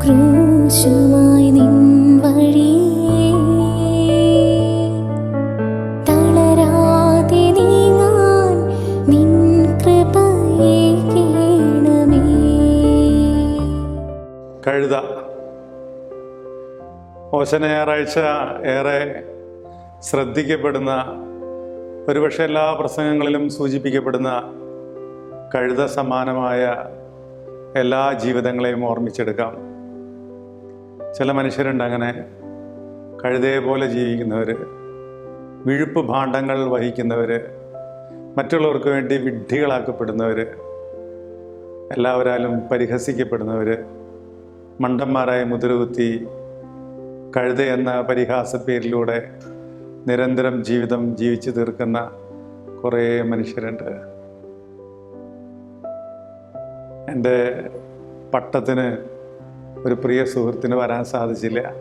ക്രൂശുമായി നിൻ വഴിയേ തളരാതെ നിൻ കേണമേ. കഴുത. ഓശന ഞായറാഴ്ച ഏറെ ശ്രദ്ധിക്കപ്പെടുന്ന ഒരുപക്ഷെ എല്ലാ പ്രസംഗങ്ങളിലും സൂചിപ്പിക്കപ്പെടുന്ന കഴുത സമാനമായ എല്ലാ ജീവിതങ്ങളെയും ഓർമ്മിച്ചെടുക്കാം. ചില മനുഷ്യരുണ്ട് അങ്ങനെ കഴുതയെ പോലെ ജീവിക്കുന്നവർ വിഴുപ്പ് ഭാണ്ഡങ്ങൾ വഹിക്കുന്നവർ മറ്റുള്ളവർക്ക് വേണ്ടി വിഡ്ഢികളാക്കപ്പെടുന്നവർ എല്ലാവരാലും പരിഹസിക്കപ്പെടുന്നവർ മണ്ടന്മാരായ മുതിരുകുത്തി കഴുത എന്ന പരിഹാസ പേരിലൂടെ നിരന്തരം ജീവിതം ജീവിച്ചു തീർക്കുന്ന കുറേ മനുഷ്യരുണ്ട്. എന്റെ പട്ടത്തിന് ഒരു പ്രിയ സുഹൃത്തിന് വരാൻ സാധിച്ചില്ല.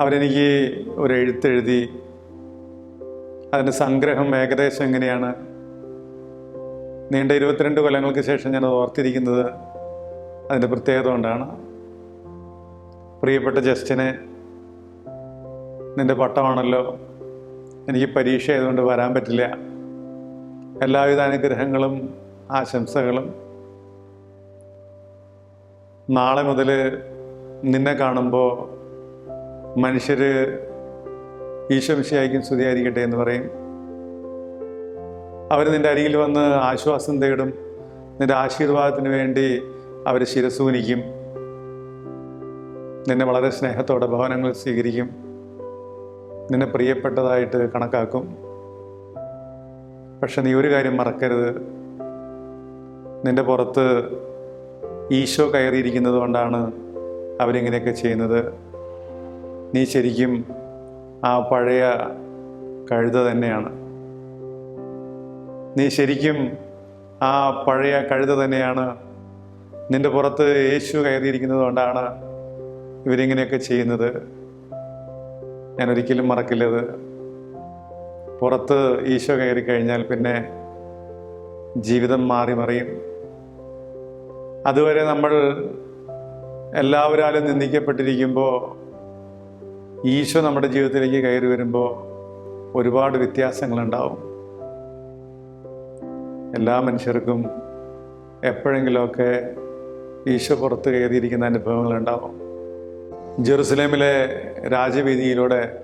അവരെനിക്ക് ഒരു എഴുത്തെഴുതി അതിന്റെ സംഗ്രഹം ഏകദേശം എങ്ങനെയാണ് നീണ്ട ഇരുപത്തിരണ്ട് കൊല്ലങ്ങൾക്ക് ശേഷം ഞാൻ ഓർത്തിരിക്കുന്നത് അതിന്റെ പ്രത്യേകത കൊണ്ടാണ്. പ്രിയപ്പെട്ട ജസ്റ്റിനെ നിന്റെ പട്ടമാണല്ലോ. എനിക്ക് പരീക്ഷ ആയതുകൊണ്ട് വരാൻ പറ്റില്ല. എല്ലാവിധ അനുഗ്രഹങ്ങളും ആശംസകളും. നാളെ മുതൽ നിന്നെ കാണുമ്പോൾ മനുഷ്യർ ഈശോമിശയായിരിക്കും സ്തുതിയായിരിക്കട്ടെ എന്ന് പറയും. അവർ നിന്റെ അരികിൽ വന്ന് ആശ്വാസം തേടും. നിന്റെ ആശീർവാദത്തിന് വേണ്ടി അവർ ശിരസൂനിക്കും. നിന്നെ വളരെ സ്നേഹത്തോടെ ഭവനങ്ങൾ സ്വീകരിക്കും. നിന്നെ പ്രിയപ്പെട്ടതായിട്ട് കണക്കാക്കും. പക്ഷെ നീ ഒരു കാര്യം മറക്കരുത്. നിന്റെ പുറത്ത് ഈശോ കയറിയിരിക്കുന്നത് കൊണ്ടാണ് അവരിങ്ങനെയൊക്കെ ചെയ്യുന്നത്. നീ ശരിക്കും ആ പഴയ കഴുത തന്നെയാണ്. നീ ശരിക്കും ആ പഴയ കഴുത തന്നെയാണ്. നിന്റെ പുറത്ത് യേശു കയറിയിരിക്കുന്നത് കൊണ്ടാണ് ഇവരിങ്ങനെയൊക്കെ ചെയ്യുന്നത്. ഞാൻ ഒരിക്കലും മറക്കില്ലത്. പുറത്ത് ഈശോ കയറി കഴിഞ്ഞാൽ പിന്നെ ജീവിതം മാറി മറിയും. അതുവരെ നമ്മൾ എല്ലാവരാലും നിന്ദിക്കപ്പെട്ടിരിക്കുമ്പോൾ ഈശോ നമ്മുടെ ജീവിതത്തിലേക്ക് കയറി വരുമ്പോൾ ഒരുപാട് വ്യത്യാസങ്ങളുണ്ടാവും. എല്ലാ മനുഷ്യർക്കും എപ്പോഴെങ്കിലുമൊക്കെ ഈശോ പുറത്ത് കയറിയിരിക്കുന്ന അനുഭവങ്ങളുണ്ടാവും. ജെറുസലേമിലെ രാജവീതിയിലൂടെ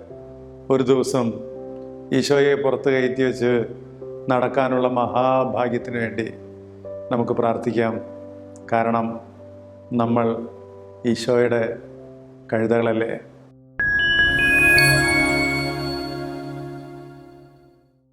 ഒരു ദിവസം ഈശോയെ പുറത്ത് കയറ്റി വെച്ച് നടക്കാനുള്ള മഹാഭാഗ്യത്തിന് വേണ്ടി നമുക്ക് പ്രാർത്ഥിക്കാം. കാരണം നമ്മൾ ഈശോയുടെ കഴുതകളല്ലേ?